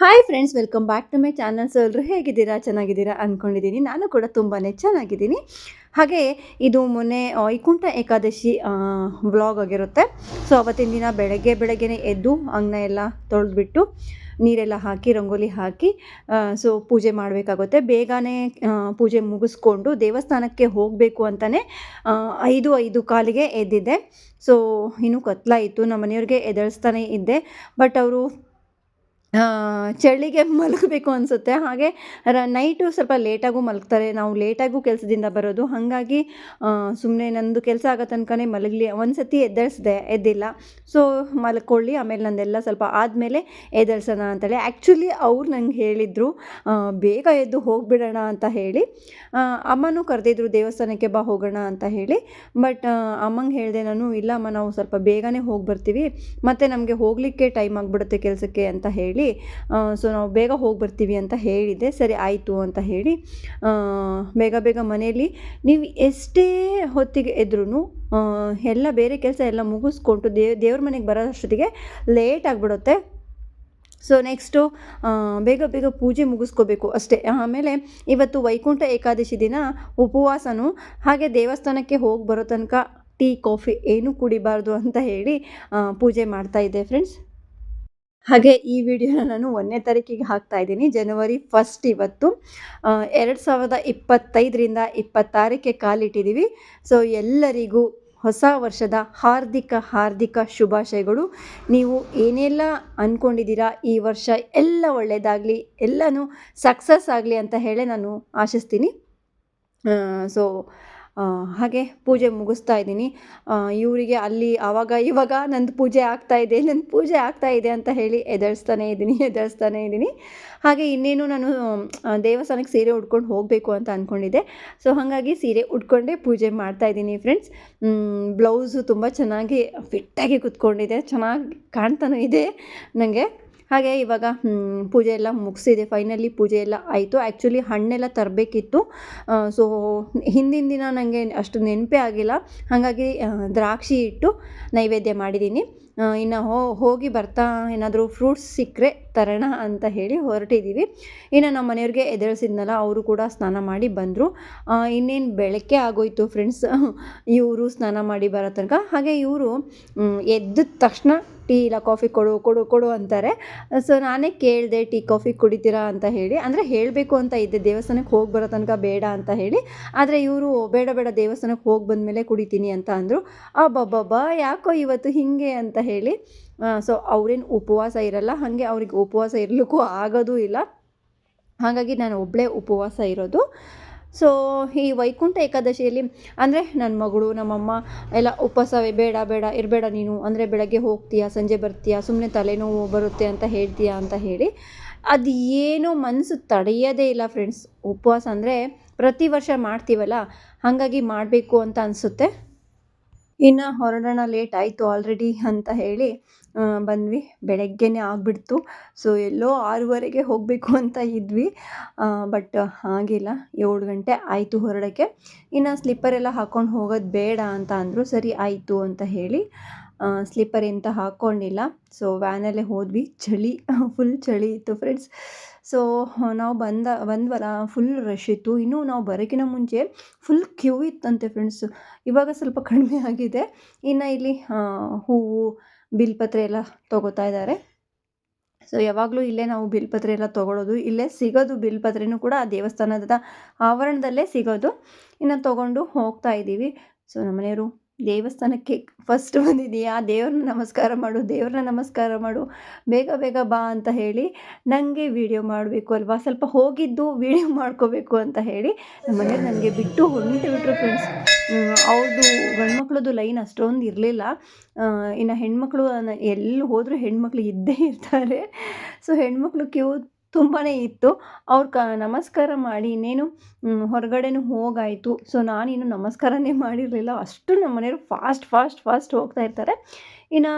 Hi friends welcome back to my channels ಎಲ್ಲರೂ ಹೇಗಿದ್ದೀರಾ? ಚೆನ್ನಾಗಿದ್ದೀರಾ ಅಂದ್ಕೊಂಡಿದ್ದೀನಿ ನಾನು ಕೂಡ ತುಂಬಾ ಚೆನ್ನಾಗಿದ್ದೀನಿ. ಹಾಗೆ, ಇದು ಮೊನ್ನೆ ವೈಕುಂಠ ಏಕಾದಶಿ ವ್ಲಾಗ್ ಆಗಿರುತ್ತೆ. ಸೊ ಅವತ್ತಿನ ದಿನ ಬೆಳಗ್ಗೆ, ಬೆಳಗ್ಗೆನೆ ಎದ್ದು ಅಂಗನ ಎಲ್ಲ ತೊಳೆದ್ಬಿಟ್ಟು, ನೀರೆಲ್ಲ ಹಾಕಿ, ರಂಗೋಲಿ ಹಾಕಿ ಸೊ ಪೂಜೆ ಮಾಡಬೇಕಾಗುತ್ತೆ. ಬೇಗನೆ ಪೂಜೆ ಮುಗಿಸ್ಕೊಂಡು ದೇವಸ್ಥಾನಕ್ಕೆ ಹೋಗಬೇಕು ಅಂತಲೇ ಐದು ಐದು ಕಾಲಿಗೆ ಎದ್ದಿದ್ದೆ. ಸೊ ಇನ್ನೂ ಕತ್ಲಾಯಿತು. ನಮ್ಮ ಮನೆಯವ್ರಿಗೆ ಎದುರಿಸ್ತಾನೆ ಇದ್ದೆ. ಬಟ್ ಅವರು ಚಳಿಗೆ ಮಲಗಬೇಕು ಅನಿಸುತ್ತೆ. ಹಾಗೆ, ರ ನೈಟು ಸ್ವಲ್ಪ ಲೇಟಾಗೂ ಮಲಗ್ತಾರೆ. ನಾವು ಲೇಟಾಗೂ ಕೆಲಸದಿಂದ ಬರೋದು. ಹಾಗಾಗಿ ಸುಮ್ಮನೆ ನಂದು ಕೆಲಸ ಆಗೋ ತನಕನೇ ಮಲಗಲಿ. ಒಂದು ಸತಿ ಎದ್ದೇಳಿಸ್ದೆ, ಎದ್ದಿಲ್ಲ. ಸೊ ಮಲ್ಕೊಳ್ಳಿ. ಆಮೇಲೆ ನಂದೆಲ್ಲ ಸ್ವಲ್ಪ ಆದಮೇಲೆ ಎದ್ದೇಳ್ಸೋಣ ಅಂತೇಳಿ. ಆ್ಯಕ್ಚುಲಿ ಅವ್ರು ನಂಗೆ ಹೇಳಿದರು ಬೇಗ ಎದ್ದು ಹೋಗಿಬಿಡೋಣ ಅಂತ ಹೇಳಿ. ಅಮ್ಮನೂ ಕರೆದಿದ್ರು, ದೇವಸ್ಥಾನಕ್ಕೆ ಬಾ ಹೋಗೋಣ ಅಂತ ಹೇಳಿ. ಬಟ್ ಅಮ್ಮಂಗೆ ಹೇಳಿದೆ ನಾನು ಇಲ್ಲ ಅಮ್ಮ ನಾವು ಸ್ವಲ್ಪ ಬೇಗನೆ ಹೋಗಿ ಬರ್ತೀವಿ ಮತ್ತು ನಮಗೆ ಹೋಗಲಿಕ್ಕೆ ಟೈಮ್ ಆಗಿಬಿಡುತ್ತೆ ಕೆಲಸಕ್ಕೆ ಅಂತ ಹೇಳಿ. ಸೊ ನಾವು ಬೇಗ ಹೋಗಿ ಬರ್ತೀವಿ ಅಂತ ಹೇಳಿದ್ದೆ. ಸರಿ, ಆಯಿತು ಅಂತ ಹೇಳಿ ಬೇಗ ಬೇಗ ಮನೆಯಲ್ಲಿ ನೀವು ಎಷ್ಟೇ ಹೊತ್ತಿಗೆ ಎದ್ರೂ ಎಲ್ಲ ಬೇರೆ ಕೆಲಸ ಎಲ್ಲ ಮುಗಿಸ್ಕೊಂಡು ದೇವ್, ದೇವ್ರ ಮನೆಗೆ ಬರೋ ಅಷ್ಟೊತ್ತಿಗೆ ಲೇಟ್ ಆಗಿಬಿಡುತ್ತೆ ಸೊ ನೆಕ್ಸ್ಟು ಬೇಗ ಬೇಗ ಪೂಜೆ ಮುಗಿಸ್ಕೋಬೇಕು ಅಷ್ಟೇ. ಆಮೇಲೆ ಇವತ್ತು ವೈಕುಂಠ ಏಕಾದಶಿ ದಿನ, ಉಪವಾಸನೂ, ಹಾಗೆ ದೇವಸ್ಥಾನಕ್ಕೆ ಹೋಗಿ ಬರೋ ತನಕ ಟೀ, ಕಾಫಿ ಏನೂ ಕುಡಿಬಾರ್ದು ಅಂತ ಹೇಳಿ ಪೂಜೆ ಮಾಡ್ತಾ ಇದ್ದೆ ಫ್ರೆಂಡ್ಸ್ ಹಾಗೆ ಈ ವಿಡಿಯೋನ ನಾನು ಒಂದನೇ ತಾರೀಕಿಗೆ ಹಾಕ್ತಾ ಇದ್ದೀನಿ, ಜನವರಿ ಫಸ್ಟ್ ಇವತ್ತು. ಎರಡು ಸಾವಿರದ ಇಪ್ಪತ್ತೈದರಿಂದ ಇಪ್ಪತ್ತಾರಕ್ಕೆ ಕಾಲಿಟ್ಟಿದ್ದೀವಿ. ಸೊ ಎಲ್ಲರಿಗೂ ಹೊಸ ವರ್ಷದ ಹಾರ್ದಿಕ ಹಾರ್ದಿಕ ಶುಭಾಶಯಗಳು. ನೀವು ಏನೆಲ್ಲ ಅಂದ್ಕೊಂಡಿದ್ದೀರಾ ಈ ವರ್ಷ, ಎಲ್ಲ ಒಳ್ಳೆಯದಾಗಲಿ ಎಲ್ಲನೂ ಸಕ್ಸಸ್ ಆಗಲಿ ಅಂತ ಹೇಳಿ ನಾನು ಆಶಿಸ್ತೀನಿ. ಸೊ ಹಾಗೆ ಪೂಜೆ ಮುಗಿಸ್ತಾ ಇದ್ದೀನಿ. ಇವರಿಗೆ ಅಲ್ಲಿ ಆವಾಗ ಇವಾಗ ನಂದು ಪೂಜೆ ಆಗ್ತಾ ಇದೆ ನನ್ನ ಪೂಜೆ ಆಗ್ತಾ ಇದೆ ಅಂತ ಹೇಳಿ ಎದರ್ಸ್ತಾನೆ ಇದ್ದೀನಿ ಎದರ್ಸ್ತಾನೆ ಇದ್ದೀನಿ. ಹಾಗೆ ಇನ್ನೇನು ನಾನು ದೇವಸ್ಥಾನಕ್ಕೆ ಸೀರೆ ಉಟ್ಕೊಂಡು ಹೋಗಬೇಕು ಅಂತ ಅಂದ್ಕೊಂಡಿದ್ದೆ ಸೊ ಹಾಗಾಗಿ ಸೀರೆ ಉಟ್ಕೊಂಡೇ ಪೂಜೆ ಮಾಡ್ತಾ ಇದ್ದೀನಿ ಫ್ರೆಂಡ್ಸ್ ಬ್ಲೌಸು ತುಂಬ ಚೆನ್ನಾಗಿ ಫಿಟ್ಟಾಗಿ ಕುತ್ಕೊಂಡಿದೆ. ಚೆನ್ನಾಗಿ ಕಾಣ್ತಾನೂ ಇದೆ ನನಗೆ ಹಾಗೆ ಇವಾಗ ಪೂಜೆ ಎಲ್ಲ ಮುಗಿಸಿದೆ. ಫೈನಲಿ ಪೂಜೆ ಎಲ್ಲ ಆಯಿತು. ಆ್ಯಕ್ಚುಲಿ ಹಣ್ಣೆಲ್ಲ ತರಬೇಕಿತ್ತು. ಸೊ ಹಿಂದಿನ ದಿನ ನನಗೆ ಅಷ್ಟು ನೆನಪೇ ಆಗಿಲ್ಲ. ಹಾಗಾಗಿ ದ್ರಾಕ್ಷಿ ಇಟ್ಟು ನೈವೇದ್ಯ ಮಾಡಿದ್ದೀನಿ ಇನ್ನು ಹೋಗಿ ಬರ್ತಾ ಏನಾದರೂ ಫ್ರೂಟ್ಸ್ ಸಿಕ್ಕರೆ ತರೋಣ ಅಂತ ಹೇಳಿ ಹೊರಟಿದ್ದೀವಿ ಇನ್ನು ನಮ್ಮ ಮನೆಯವ್ರಿಗೆ ಎದುರಿಸಿದ್ನಲ್ಲ ಅವರು ಕೂಡ ಸ್ನಾನ ಮಾಡಿ ಬಂದರು. ಇನ್ನೇನು ಬೆಳಕೆ ಆಗೋಯ್ತು ಫ್ರೆಂಡ್ಸ್ ಇವರು ಸ್ನಾನ ಮಾಡಿ ಬರೋ ತನಕ. ಹಾಗೆ ಇವರು ಎದ್ದ ತಕ್ಷಣ ಟೀ ಇಲ್ಲ ಕಾಫಿ ಕೊಡು ಕೊಡು ಕೊಡು ಅಂತಾರೆ. ಸೊ ನಾನೇ ಕೇಳಿದೆ, ಟೀ, ಕಾಫಿ ಕುಡಿತೀರಾ? ಅಂತ ಹೇಳಿ. ಅಂದರೆ ಹೇಳಬೇಕು ಅಂತ ಇದ್ದೆ. ದೇವಸ್ಥಾನಕ್ಕೆ ಹೋಗಿ ಬರೋ ತನಕ ಬೇಡ ಅಂತ ಹೇಳಿ. ಆದರೆ ಇವರು, ಬೇಡ ಬೇಡ, ದೇವಸ್ಥಾನಕ್ಕೆ ಹೋಗಿ ಬಂದಮೇಲೆ ಕುಡಿತೀನಿ ಅಂತ ಅಂದರು. ಅಬ್ಬಬ್ಬಬ್ಬಾ, ಯಾಕೋ ಇವತ್ತು ಹೀಗೆ ಅಂತ ಹೇಳಿ. ಸೊ ಅವ್ರೇನು ಉಪವಾಸ ಇರಲ್ಲ. ಹಾಗೆ ಅವ್ರಿಗೆ ಉಪವಾಸ ಇರಲಿಕ್ಕೂ ಆಗೋದೂ ಇಲ್ಲ. ಹಾಗಾಗಿ ನಾನು ಒಬ್ಬಳೇ ಉಪವಾಸ ಇರೋದು. ಸೊ ಈ ವೈಕುಂಠ ಏಕಾದಶಿಯಲ್ಲಿ ಅಂದರೆ ನನ್ನ ಮಗಳು, ನಮ್ಮಮ್ಮ ಎಲ್ಲ ಉಪವಾಸವೇ, ಬೇಡ ಬೇಡ, ಇರಬೇಡ ನೀನು. ಅಂದರೆ ಬೆಳಗ್ಗೆ ಹೋಗ್ತೀಯಾ, ಸಂಜೆ ಬರ್ತೀಯಾ ಸುಮ್ಮನೆ ತಲೆನೋವು ಬರುತ್ತೆ ಅಂತ ಹೇಳ್ತೀಯಾ ಅಂತ ಹೇಳಿ ಅದು ಏನೋ ಮನಸ್ಸು ತಡೆಯೋದೇ ಇಲ್ಲ ಫ್ರೆಂಡ್ಸ್ ಉಪವಾಸ ಅಂದರೆ ಪ್ರತಿ ವರ್ಷ ಮಾಡ್ತೀವಲ್ಲ, ಹಾಗಾಗಿ ಮಾಡಬೇಕು ಅಂತ ಅನಿಸುತ್ತೆ. ಇನ್ನು ಹೊರಡೋಣ ಲೇಟ್ ಆಯಿತು ಆಲ್ರೆಡಿ ಅಂತ ಹೇಳಿ ಬಂದ್ವಿ. ಬೆಳಗ್ಗೆನೇ ಆಗಿಬಿಡ್ತು. ಸೊ ಎಲ್ಲೋ ಆರೂವರೆಗೆ ಹೋಗಬೇಕು ಅಂತ ಇದ್ವಿ. ಬಟ್ ಆಗಿಲ್ಲ ಏಳು ಗಂಟೆ ಆಯಿತು ಹೊರಡೋಕ್ಕೆ. ಇನ್ನು ಸ್ಲಿಪ್ಪರ್ ಎಲ್ಲ ಹಾಕ್ಕೊಂಡು ಹೋಗೋದು ಬೇಡ ಅಂತ ಅಂದರು. ಸರಿ, ಆಯಿತು ಅಂತ ಹೇಳಿ. ಸ್ಲಿಪ್ಪರ್ ಎಂತ ಹಾಕ್ಕೊಂಡಿಲ್ಲ ಸೊ ವ್ಯಾನಲ್ಲೇ ಹೋದ್ವಿ. ಚಳಿ ಫುಲ್ ಚಳಿ ಇತ್ತು ಫ್ರೆಂಡ್ಸ್ ಸೊ ನಾವು ಬಂದ, ಬಂದ್ವಲ್ಲ ಫುಲ್ ರಶ್ ಇತ್ತು. ಇನ್ನೂ ನಾವು ಬರೋಕ್ಕಿಂತ ಮುಂಚೆ ಫುಲ್ ಕ್ಯೂ ಇತ್ತಂತೆ ಫ್ರೆಂಡ್ಸ್ ಇವಾಗ ಸ್ವಲ್ಪ ಕಡಿಮೆ ಆಗಿದೆ. ಇನ್ನು ಇಲ್ಲಿ ಹೂವು ಬಿಲ್ಪತ್ರೆ ಎಲ್ಲ ತೊಗೋತಾ ಇದ್ದಾರೆ. ಸೊ ಯಾವಾಗಲೂ ಇಲ್ಲೇ ನಾವು ಬಿಲ್ಪತ್ರೆ ಎಲ್ಲ ತೊಗೊಳೋದು, ಇಲ್ಲೇ ಸಿಗೋದು ಬಿಲ್ಪತ್ರೆನೂ ಕೂಡ ಆ ದೇವಸ್ಥಾನದ ಆವರಣದಲ್ಲೇ ಸಿಗೋದು. ಇನ್ನು ತೊಗೊಂಡು ಹೋಗ್ತಾ ಇದ್ದೀವಿ ಸೊ ನಮ್ಮನೆಯವರು ದೇವಸ್ಥಾನಕ್ಕೆ ಫಸ್ಟ್ ಬಂದಿದ್ದೀಯಾ ದೇವ್ರನ್ನ ನಮಸ್ಕಾರ ಮಾಡು, ದೇವ್ರನ್ನ ನಮಸ್ಕಾರ ಮಾಡು. ಬೇಗ ಬೇಗ ಬಾ ಅಂತ ಹೇಳಿ ನನಗೆ ವೀಡಿಯೋ ಮಾಡಬೇಕು ಅಲ್ವಾ? ಸ್ವಲ್ಪ ಹೋಗಿದ್ದು ವೀಡಿಯೋ ಮಾಡ್ಕೋಬೇಕು ಅಂತ ಹೇಳಿ ನಮ್ಮ ಮನೇಲಿ ನನಗೆ ಬಿಟ್ಟು ಹೊಂಟು ಬಿಟ್ಟರು ಫ್ರೆಂಡ್ಸ್ ಅವ್ರದ್ದು ಗಂಡ್ಮಕ್ಳದ್ದು ಲೈನ್ ಅಷ್ಟೊಂದು ಇರಲಿಲ್ಲ. ಇನ್ನು ಹೆಣ್ಮಕ್ಳು ಎಲ್ಲಿ ಹೋದರೂ ಹೆಣ್ಮಕ್ಳು ಇದ್ದೇ ಇರ್ತಾರೆ. ಸೊ ಹೆಣ್ಮಕ್ಳು ಕ್ಯೂ ತುಂಬಾ ಇತ್ತು. ಅವ್ರು ಕ, ನಮಸ್ಕಾರ ಮಾಡಿ, ಇನ್ನೇನು ಹೊರಗಡೆನೂ ಹೋಗಾಯಿತು. ಸೊ, ನಾನಿನ್ನು ನಮಸ್ಕಾರನೇ ಮಾಡಿರಲಿಲ್ಲ. ಅಷ್ಟು ನಮ್ಮ ಮನೆಯವರು ಫಾಸ್ಟ್ ಫಾಸ್ಟ್ ಫಾಸ್ಟ್ ಹೋಗ್ತಾ ಇರ್ತಾರೆ. ಇನ್ನು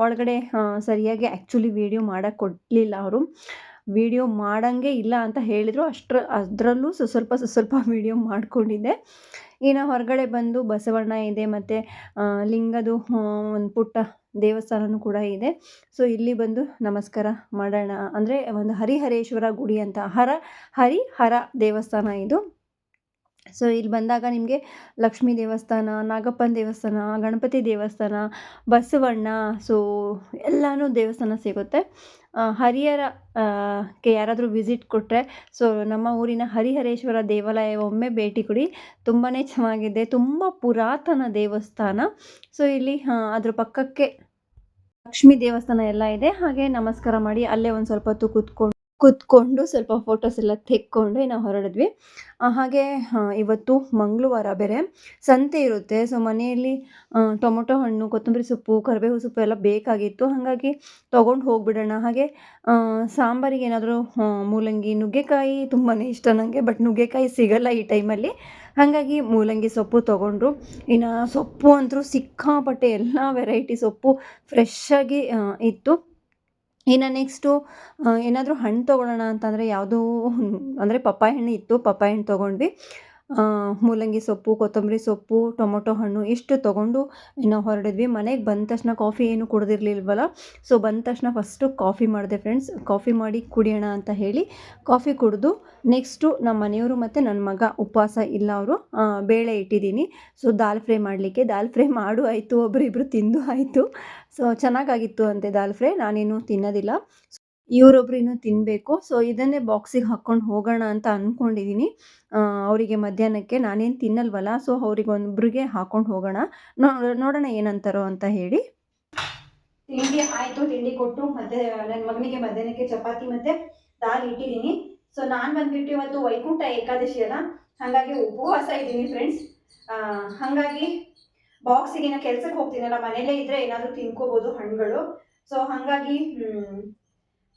ಒಳಗಡೆ ಸರಿಯಾಗಿ ಆ್ಯಕ್ಚುಲಿ ವೀಡಿಯೋ ಮಾಡೋಕ್ಕೆ ಕೊಡಲಿಲ್ಲ ಅವರು. ವೀಡಿಯೋ ಮಾಡೋಂಗೆ ಇಲ್ಲ ಅಂತ ಹೇಳಿದರು. ಅಷ್ಟರ, ಅದರಲ್ಲೂ ಸ್ವ ಸ್ವಲ್ಪ ಸ್ವಲ್ಪ ವೀಡಿಯೋ ಮಾಡಿಕೊಂಡಿದ್ದೆ. ಇನ್ನು ಹೊರಗಡೆ ಬಂದು ಬಸವಣ್ಣ ಇದೆ, ಮತ್ತು ಲಿಂಗದು ಒಂದು ಪುಟ್ಟ ದೇವಸ್ಥಾನನೂ ಕೂಡ ಇದೆ. ಸೊ ಇಲ್ಲಿ ಬಂದು ನಮಸ್ಕಾರ ಮಾಡೋಣ. ಅಂದರೆ ಒಂದು ಹರಿಹರೇಶ್ವರ ಗುಡಿ ಅಂತ. ಹರ ಹರಿಹರ ದೇವಸ್ಥಾನ ಇದು. ಸೊ ಇಲ್ಲಿ ಬಂದಾಗ ನಿಮಗೆ ಲಕ್ಷ್ಮೀ ದೇವಸ್ಥಾನ, ನಾಗಪ್ಪನ ದೇವಸ್ಥಾನ, ಗಣಪತಿ ದೇವಸ್ಥಾನ, ಬಸವಣ್ಣ ಸೊ ಎಲ್ಲನೂ ದೇವಸ್ಥಾನ ಸಿಗುತ್ತೆ. ಹರಿಹರ ಕ್ಕೆ ಯಾರಾದರೂ ವಿಸಿಟ್ ಕೊಟ್ಟರೆ ಸೊ ನಮ್ಮ ಊರಿನ ಹರಿಹರೇಶ್ವರ ದೇವಾಲಯ ಒಮ್ಮೆ ಭೇಟಿ ಕೊಡಿ. ತುಂಬಾ ಚೆನ್ನಾಗಿದೆ. ತುಂಬ ಪುರಾತನ ದೇವಸ್ಥಾನ. ಸೊ ಇಲ್ಲಿ ಅದ್ರ ಪಕ್ಕಕ್ಕೆ ಲಕ್ಷ್ಮೀ ದೇವಸ್ಥಾನ ಎಲ್ಲ ಇದೆ. ಹಾಗೆ ನಮಸ್ಕಾರ ಮಾಡಿ ಅಲ್ಲೇ ಒಂದು ಸ್ವಲ್ಪ ಹೊತ್ತು ಕೂತ್ಕೊಂಡು ಕೂತ್ಕೊಂಡು ಸ್ವಲ್ಪ ಫೋಟೋಸ್ ಎಲ್ಲ ತೆಕ್ಕೊಂಡು ನಾವು ಹೊರಡಿದ್ವಿ. ಹಾಗೆ ಇವತ್ತು ಮಂಗಳವಾರ ಬೇರೆ ಸಂತೆ ಇರುತ್ತೆ. ಸೊ ಮನೆಯಲ್ಲಿ ಟೊಮೊಟೊ ಹಣ್ಣು, ಕೊತ್ತಂಬರಿ ಸೊಪ್ಪು, ಕರಿಬೇವು ಸೊಪ್ಪು ಎಲ್ಲ ಬೇಕಾಗಿತ್ತು. ಹಾಗಾಗಿ ತೊಗೊಂಡು ಹೋಗ್ಬಿಡೋಣ. ಹಾಗೆ ಸಾಂಬಾರಿಗೆ ಏನಾದರೂ ಮೂಲಂಗಿ, ನುಗ್ಗೆಕಾಯಿ ತುಂಬಾ ಇಷ್ಟ ನನಗೆ ಬಟ್ ನುಗ್ಗೆಕಾಯಿ ಸಿಗಲ್ಲ ಈ ಟೈಮಲ್ಲಿ. ಹಾಗಾಗಿ ಮೂಲಂಗಿ ಸೊಪ್ಪು ತೊಗೊಂಡ್ರು. ಇನ್ನು ಸೊಪ್ಪು ಅಂತೂ ಸಿಕ್ಕಾಪಟ್ಟೆ ಎಲ್ಲ ವೆರೈಟಿ ಸೊಪ್ಪು ಫ್ರೆಶ್ಶಾಗಿ ಇತ್ತು. ಇನ್ನು ನೆಕ್ಸ್ಟು ಏನಾದರೂ ಹಣ್ಣು ತೊಗೊಳ್ಳೋಣ ಅಂತಂದರೆ ಯಾವುದೂ ಅಂದರೆ ಪಪ್ಪಾಯ ಹಣ್ಣು ಇತ್ತು ಪಪ್ಪಾಯ ಹಣ್ಣು ತೊಗೊಂಡ್ವಿ. ಮೂಲಂಗಿ ಸೊಪ್ಪು, ಕೊತ್ತಂಬರಿ ಸೊಪ್ಪು, ಟೊಮೊಟೊ ಹಣ್ಣು ಇಷ್ಟು ತೊಗೊಂಡು ಇನ್ನು ಹೊರಡಿದ್ವಿ. ಮನೆಗೆ ಬಂದ ತಕ್ಷಣ ಕಾಫಿ ಏನು ಕುಡ್ದಿರ್ಲಿಲ್ವಲ್ಲ? ಸೊ, ಬಂದ ತಕ್ಷಣ ಫಸ್ಟು ಕಾಫಿ ಮಾಡಿದೆ ಫ್ರೆಂಡ್ಸ್ ಕಾಫಿ ಮಾಡಿ ಕುಡಿಯೋಣ ಅಂತ ಹೇಳಿ ಕಾಫಿ ಕುಡಿದು ನೆಕ್ಸ್ಟು ನಮ್ಮ ಮನೆಯವರು ಮತ್ತು ನನ್ನ ಮಗ, ಉಪವಾಸ ಇಲ್ಲ ಅವರು ಬೇಳೆ ಇಟ್ಟಿದ್ದೀನಿ. ಸೊ, ದಾಲ್ ಫ್ರೈ ಮಾಡಲಿಕ್ಕೆ. ದಾಲ್ ಫ್ರೈ ಮಾಡು, ಆಯಿತು ಒಬ್ಬರಿಬ್ರು ತಿಂದು, ಆಯಿತು. ಸೊ, ಚೆನ್ನಾಗಾಗಿತ್ತು ಅಂತೆ ದಾಲ್ ಫ್ರೈ. ನಾನೇನು ತಿನ್ನೋದಿಲ್ಲ. ಇವರೊಬ್ರು ಇನ್ನೂ ತಿನ್ನಬೇಕು ಸೊ ಇದನ್ನೇ ಬಾಕ್ಸಿಗೆ ಹಾಕ್ಕೊಂಡು ಹೋಗೋಣ ಅಂತ ಅಂದ್ಕೊಂಡಿದ್ದೀನಿ ಅವರಿಗೆ ಮಧ್ಯಾಹ್ನಕ್ಕೆ ನಾನೇನು ತಿನ್ನಲ್ವಲ್ಲ ಸೊ ಅವ್ರಿಗೆ ಒಬ್ಬರಿಗೆ ಹಾಕ್ಕೊಂಡು ಹೋಗೋಣ ನೋಡೋಣ ಏನಂತಾರೋ ಅಂತ ಹೇಳಿ. ತಿಂಡಿ ಆಯಿತು, ತಿಂಡಿ ಕೊಟ್ಟು ಮತ್ತೆ ನನ್ನ ಮಗನಿಗೆ ಮಧ್ಯಾಹ್ನಕ್ಕೆ ಚಪಾತಿ ಮತ್ತೆ ದಾಲ್ ಇಟ್ಟಿದ್ದೀನಿ ಸೊ ನಾನು ಬಂದ್ಬಿಟ್ಟು ಇವತ್ತು ವೈಕುಂಠ ಏಕಾದಶಿ ಅಲ್ಲ, ಹಾಗಾಗಿ ಉಪವಾಸ ಇದ್ದೀನಿ ಫ್ರೆಂಡ್ಸ್ ಹಾಗಾಗಿ ಬಾಕ್ಸಿಗೆ ನಾನು ಕೆಲ್ಸಕ್ಕೆ ಹೋಗ್ತೀನಲ್ಲ, ಮನೇಲೇ ಇದ್ರೆ ಏನಾದರೂ ತಿನ್ಕೋಬೋದು ಹಣ್ಣುಗಳು. ಸೊ ಹಾಗಾಗಿ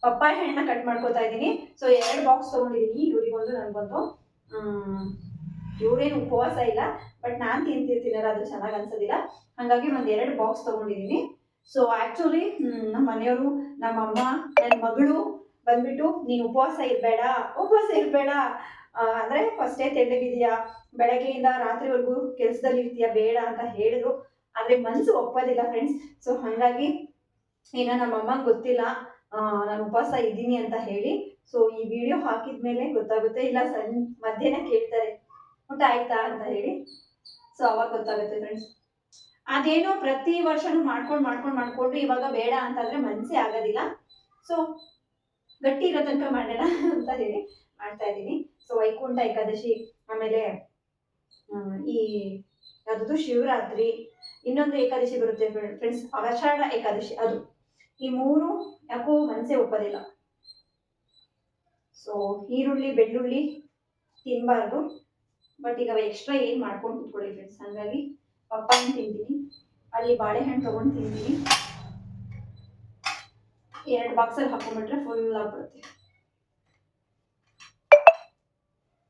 ಪಪ್ಪಾಯ ಹಣ್ಣನ್ನ ಕಟ್ ಮಾಡ್ಕೊತಾ ಇದ್ದೀನಿ. ಸೊ ಎರಡು ಬಾಕ್ಸ್ ತೊಗೊಂಡಿದ್ದೀನಿ. ಇವ್ರಿಗೊಂದು, ನನಗೊಂದು. ಇವ್ರೇನು ಉಪವಾಸ ಇಲ್ಲ ಬಟ್ ನಾನು ತಿಂತಿರ್ತೀನಲ್ಲ, ಅದು ಚೆನ್ನಾಗಿ ಅನ್ಸೋದಿಲ್ಲ. ಹಾಗಾಗಿ ಒಂದು ಎರಡು ಬಾಕ್ಸ್ ತೊಗೊಂಡಿದ್ದೀನಿ. ಸೊ ಆ್ಯಕ್ಚುಲಿ ನಮ್ಮ ಮನೆಯವರು ನಮ್ಮ ಅಮ್ಮ ನನ್ನ ಮಗಳು ಬಂದ್ಬಿಟ್ಟು, ನೀನು ಉಪವಾಸ ಇರಬೇಡ. ಉಪವಾಸ ಇರಬೇಡ. ಅಂದರೆ ಫಸ್ಟೇ ತೆಳ್ಳಗಿದೆಯಾ ಬೆಳಗ್ಗೆಯಿಂದ ರಾತ್ರಿವರೆಗೂ ಕೆಲಸದಲ್ಲಿ ಇರ್ತೀಯಾ? ಬೇಡ ಅಂತ ಹೇಳಿದ್ರು. ಆದರೆ ಮನಸ್ಸು ಒಪ್ಪೋದಿಲ್ಲ ಫ್ರೆಂಡ್ಸ್ ಸೊ ಹಾಗಾಗಿ ಏನೋ ನಮ್ಮ ಅಮ್ಮಂಗೆ ಗೊತ್ತಿಲ್ಲ. ನಾನು ಉಪವಾಸ ಇದ್ದೀನಿ ಅಂತ ಹೇಳಿ. ಸೊ ಈ ವಿಡಿಯೋ ಹಾಕಿದ ಮೇಲೆ ಗೊತ್ತಾಗುತ್ತೆ, ಇಲ್ಲ ಸನ್ ಮಧ್ಯಾಹ್ನ ಕೇಳ್ತಾರೆ. ಊಟ ಆಯ್ತಾ ಅಂತ ಹೇಳಿ. ಸೊ ಅವಾಗ ಗೊತ್ತಾಗುತ್ತೆ ಫ್ರೆಂಡ್ಸ್ ಅದೇನೋ ಪ್ರತಿ ವರ್ಷನೂ ಮಾಡ್ಕೊಂಡು ಮಾಡ್ಕೊಂಡು ಮಾಡ್ಕೊಂಡು ಇವಾಗ ಬೇಡ ಅಂತಂದ್ರೆ ಮನಸ್ಸೇ ಆಗೋದಿಲ್ಲ. ಸೊ ಗಟ್ಟಿ ಇರೋ ತನಕ ಮಾಡೋಣ ಅಂತ ಹೇಳಿ ಮಾಡ್ತಾ ಇದ್ದೀನಿ. ಸೊ ವೈಕುಂಠ ಏಕಾದಶಿ, ಆಮೇಲೆ ಈ ಯಾವುದು ಶಿವರಾತ್ರಿ, ಇನ್ನೊಂದು ಏಕಾದಶಿ ಬರುತ್ತೆ ಫ್ರೆಂಡ್ಸ್ ಆಷಾಢ ಏಕಾದಶಿ ಅದು. ಈ ಮೂರು ಯಾಕೋ ಮನಸ್ಸೇ ಒಪ್ಪೋದಿಲ್ಲ. ಸೊ ಈರುಳ್ಳಿ, ಬೆಳ್ಳುಳ್ಳಿ ತಿನ್ನಬಾರ್ದು ಬಟ್ ಈಗ ಎಕ್ಸ್ಟ್ರಾ ಏನು ಮಾಡ್ಕೊಂಡು ಕುತ್ಕೊಳ್ಳಿ ಫ್ರೆಂಡ್ಸ್ ಹಾಗಾಗಿ ಪಪ್ಪಾಯ ತಿಂತೀನಿ. ಅಲ್ಲಿ ಬಾಳೆಹಣ್ಣು ತೊಗೊಂಡು ತಿಂತೀನಿ. ಎರಡು ಬಾಕ್ಸಲ್ಲಿ ಹಾಕೊಂಡ್ಬಿಟ್ರೆ ಫುಲ್ ಆಗ್ಬಿಡುತ್ತೆ.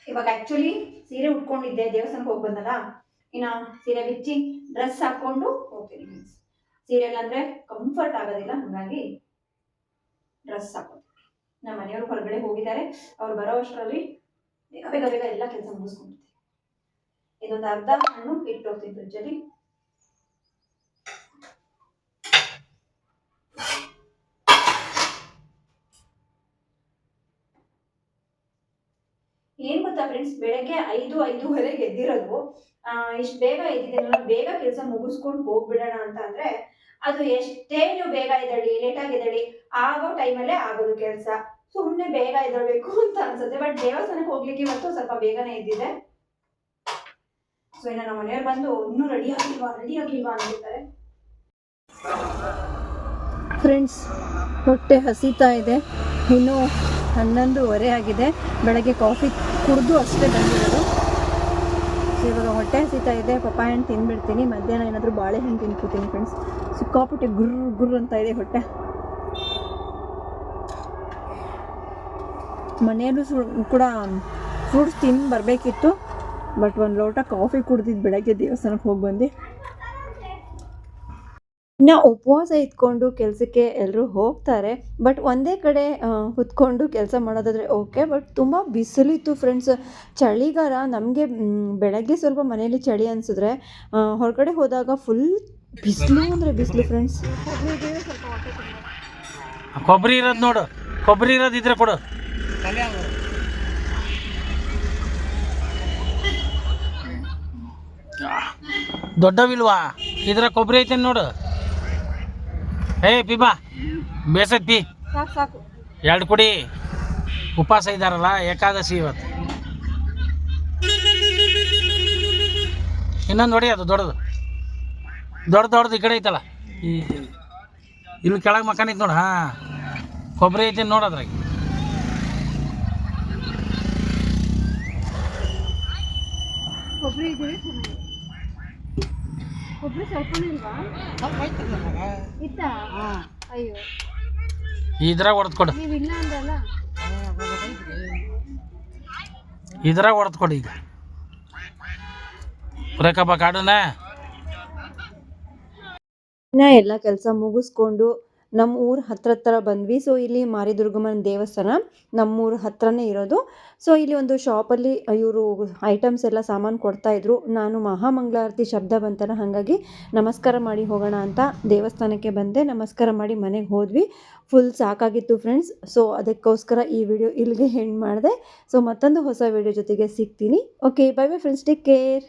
ಇವಾಗ ಆ್ಯಕ್ಚುಲಿ ಸೀರೆ ಉಟ್ಕೊಂಡಿದ್ದೆ ದೇವಸ್ಥಾನಕ್ಕೆ ಹೋಗಿ ಬಂದಲ್ಲ, ಇನ್ನು ಸೀರೆ ಬಿಚ್ಚಿ ಡ್ರೆಸ್ ಹಾಕ್ಕೊಂಡು ಹೋಗ್ತೀನಿ ಮೀನ್ಸ್ ಸೀರೆಲ್ ಅಂದ್ರೆ ಕಂಫರ್ಟ್ ಆಗೋದಿಲ್ಲ. ಹಾಗಾಗಿ ಡ್ರೆಸ್ ಹಾಕೋದು. ನಮ್ಮ ಮನೆಯವರು ಹೊರಗಡೆ ಹೋಗಿದ್ದಾರೆ. ಅವ್ರು ಬರೋ ಅಷ್ಟರಲ್ಲಿ ಬೇಗ ಬೇಗ ಬೇಗ ಎಲ್ಲ ಕೆಲಸ ಮುಗಿಸ್ಕೊಂಡ್ಬಿಡ್ತೀನಿ ಇದೊಂದು ಅರ್ಧ ಹಣ್ಣು ಇಟ್ಟು ಹೋಗ್ತೀನಿ ಫ್ರಿಡ್ಜಲ್ಲಿ ಏನ್ ಗೊತ್ತಾ ಫ್ರೆಂಡ್ಸ್ ಬೆಳಗ್ಗೆ ಐದು ಐದೂವರೆಗೆ ಎದ್ದಿರೋದು. ಇಷ್ಟು ಬೇಗ ಎದ್ದಿದೆ ಬೇಗ ಕೆಲಸ ಮುಗಿಸ್ಕೊಂಡು ಹೋಗ್ಬಿಡೋಣ ಅಂತ ಅಂದ್ರೆ ಅದು ಎಷ್ಟೇ ನೀವು ಬೇಗ ಎದ್ದೇಳಿ ಲೇಟ್ ಎದ್ದೇಳಿ, ಆಗೋ ಟೈಮಲ್ಲೇ ಆಗೋದು ಕೆಲಸ. ಸುಮ್ಮನೆ ಬೇಗ ಇದ್ದಳ್ಬೇಕು ಅಂತ ಅನ್ಸುತ್ತೆ ಬಟ್ ದೇವಸ್ಥಾನಕ್ಕೆ ಹೋಗ್ಲಿಕ್ಕೆ ಇವತ್ತು ಸ್ವಲ್ಪ ಬೇಗನೆ ಇದ್ದಿದೆ ಸೊ ಇನ್ನು ನಮ್ಮ ಮನೆಯವ್ರು ಬಂದು, ಇನ್ನೂ ರೆಡಿ ಆಗಿಲ್ವಾ ರೆಡಿ ಆಗಿಲ್ವಾ? ಅಂತಿರ್ತಾರೆ ಫ್ರೆಂಡ್ಸ್ ಹೊಟ್ಟೆ ಹಸಿತಾ ಇದೆ. ಇನ್ನು ಹನ್ನೊಂದುವರೆ ಆಗಿದೆ. ಬೆಳಗ್ಗೆ ಕಾಫಿ ಕುಡಿದು ಅಷ್ಟೇ ಬಂದಿರೋದು. ಇವಾಗ ಹೊಟ್ಟೆ ಹಸಿತಾ ಇದೆ. ಪಪ್ಪಾಯ ಹಣ್ಣು ತಿಂದ್ಬಿಡ್ತೀನಿ ಮಧ್ಯಾಹ್ನ ಏನಾದರೂ ಬಾಳೆಹಣ್ಣು ತಿನ್ಕೋತೀನಿ ಫ್ರೆಂಡ್ಸ್ ಸಿಕ್ಕಾಪಟ್ಟೆ ಗುರ್ ಗುರ್ ಅಂತ ಇದೆ ಹೊಟ್ಟೆ. ಮನೆಯಲ್ಲೂ ಸು, ಕೂಡ ಫ್ರೂಟ್ಸ್ ತಿಂದು ಬರಬೇಕಿತ್ತು ಬಟ್ ಒಂದು ಲೋಟ ಕಾಫಿ ಕುಡ್ದಿದ್ದು ಬೆಳಗ್ಗೆ ದೇವಸ್ಥಾನಕ್ಕೆ ಹೋಗಿ ಬಂದು. ಇನ್ನು ಉಪವಾಸ ಇದ್ಕೊಂಡು ಕೆಲಸಕ್ಕೆ ಎಲ್ಲರೂ ಹೋಗ್ತಾರೆ ಬಟ್ ಒಂದೇ ಕಡೆ ಕುತ್ಕೊಂಡು ಕೆಲಸ ಮಾಡೋದಾದರೆ ಓಕೆ ಬಟ್ ತುಂಬ ಬಿಸಿಲಿತ್ತು ಫ್ರೆಂಡ್ಸ್ ಚಳಿಗಾಲ ನಮಗೆ ಬೆಳಗ್ಗೆ ಸ್ವಲ್ಪ ಮನೇಲಿ ಚಳಿ ಅನಿಸಿದ್ರೆ ಹೊರಗಡೆ ಹೋದಾಗ ಫುಲ್ ಬಿಸಿಲು ಅಂದ್ರೆ ಬಿಸಿಲು ಫ್ರೆಂಡ್ಸ್ ಕೊಬ್ಬರಿ ಇರೋದು ನೋಡು. ಕೊಬ್ಬರಿ ಇರೋದು ಇದ್ರೆ ಕೊಡು. ದೊಡ್ಡವಿಲ್ವಾ ಇದ್ರ ಕೊಬ್ಬರಿ ಐತೆ ನೋಡು. ಏ ಪಿಬಾ ಬೇಸತ್ ಪಿ. ಎರಡು ಕುಡಿ. ಉಪವಾಸ ಇದ್ದಾರಲ್ಲ ಏಕಾದಶಿ ಇವತ್ತು. ಇನ್ನೊಂದು ನೋಡಿ ಅದು ದೊಡ್ಡದು. ದೊಡ್ಡ ದೊಡ್ಡದು ಈ ಕಡೆ ಐತಲ್ಲ? ಈ ಇಲ್ಲಿ ಕೆಳಗೆ ಮಕಾನ್ ಐತೆ ನೋಡಿ ಹಾಂ. ಕೊಬ್ಬರಿ ಐತೆ ನೋಡೋದ್ರಾಗ ಇದ್ರಾಗ ಹೊಡೆದು ಕೊಡು. ನೀವು ಇಲ್ಲ ಅಂದ್ರಲ್ಲ? ಇದ್ರಾಗ ಹೊಡೆದು ಕೊಡು ಈಗ. ರೇಖಪ್ಪ ಕಾಡುನ ಇನ್ನ ಎಲ್ಲ ಕೆಲಸ ಮುಗಿಸ್ಕೊಂಡು ನಮ್ಮ ಊರ ಹತ್ರ ಹತ್ರ ಬಂದ್ವಿ. ಸೊ ಇಲ್ಲಿ ಮಾರಿದುರ್ಗಮ್ಮನ ದೇವಸ್ಥಾನ ನಮ್ಮೂರ ಹತ್ರನೇ ಇರೋದು. ಸೊ ಇಲ್ಲಿ ಒಂದು ಶಾಪಲ್ಲಿ ಇವರು ಐಟಮ್ಸ್ ಎಲ್ಲ ಸಾಮಾನು ಕೊಡ್ತಾ ಇದ್ರು. ನಾನು ಮಹಾಮಂಗಳಾರತಿ ಶಬ್ದ ಬಂತಲ್ಲ, ಹಾಗಾಗಿ ನಮಸ್ಕಾರ ಮಾಡಿ ಹೋಗೋಣ ಅಂತ ದೇವಸ್ಥಾನಕ್ಕೆ ಬಂದೆ. ನಮಸ್ಕಾರ ಮಾಡಿ ಮನೆಗೆ ಹೋದ್ವಿ. ಫುಲ್ ಸಾಕಾಗಿತ್ತು ಫ್ರೆಂಡ್ಸ್ ಸೊ ಅದಕ್ಕೋಸ್ಕರ ಈ ವಿಡಿಯೋ ಇಲ್ಲಿಗೆ ಹೆಂಡ್ ಮಾಡಿದೆ. ಸೊ ಮತ್ತೊಂದು ಹೊಸ ವಿಡಿಯೋ ಜೊತೆಗೆ ಸಿಗ್ತೀನಿ. Okay bye bye friends take care